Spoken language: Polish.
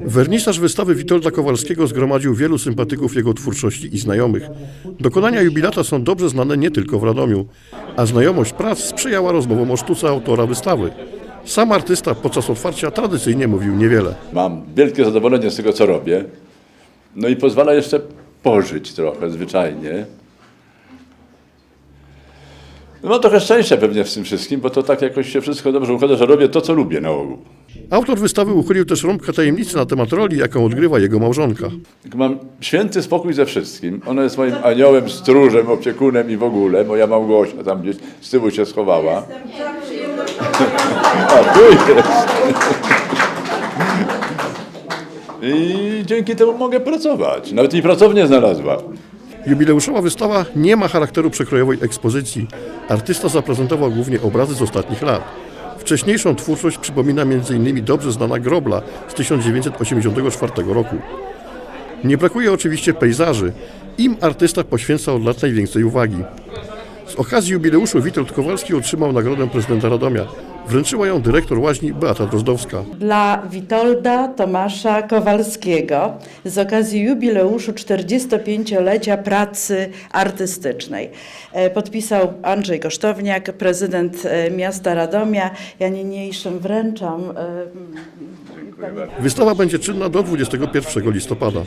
Wernisaż wystawy Witolda Kowalskiego zgromadził wielu sympatyków jego twórczości i znajomych. Dokonania jubilata są dobrze znane nie tylko w Radomiu, a znajomość prac sprzyjała rozmowom o sztuce autora wystawy. Sam artysta podczas otwarcia tradycyjnie mówił niewiele. Mam wielkie zadowolenie z tego, co robię. No i pozwala jeszcze pożyć trochę zwyczajnie. No trochę szczęścia pewnie w tym wszystkim, bo to tak jakoś się wszystko dobrze układa, że robię to, co lubię na ogół. Autor wystawy uchylił też rąbkę tajemnicy na temat roli, jaką odgrywa jego małżonka. Mam święty spokój ze wszystkim. Ona jest moim aniołem, stróżem, opiekunem i w ogóle. Moja Małgosia tam gdzieś z tyłu się schowała. A tu jest. I dzięki temu mogę pracować. Nawet mi pracownię znalazła. Jubileuszowa wystawa nie ma charakteru przekrojowej ekspozycji. Artysta zaprezentował głównie obrazy z ostatnich lat. Wcześniejszą twórczość przypomina m.in. dobrze znana Grobla z 1984 roku. Nie brakuje oczywiście pejzaży. Im artysta poświęca od lat najwięcej uwagi. Z okazji jubileuszu Witold Kowalski otrzymał nagrodę prezydenta Radomia. Wręczyła ją dyrektor łaźni Beata Drozdowska. Dla Witolda Tomasza Kowalskiego z okazji jubileuszu 45-lecia pracy artystycznej. E, Podpisał Andrzej Kosztowniak, prezydent e, miasta Radomia. Ja niniejszym wręczam. e, Wystawa będzie czynna do 21 listopada.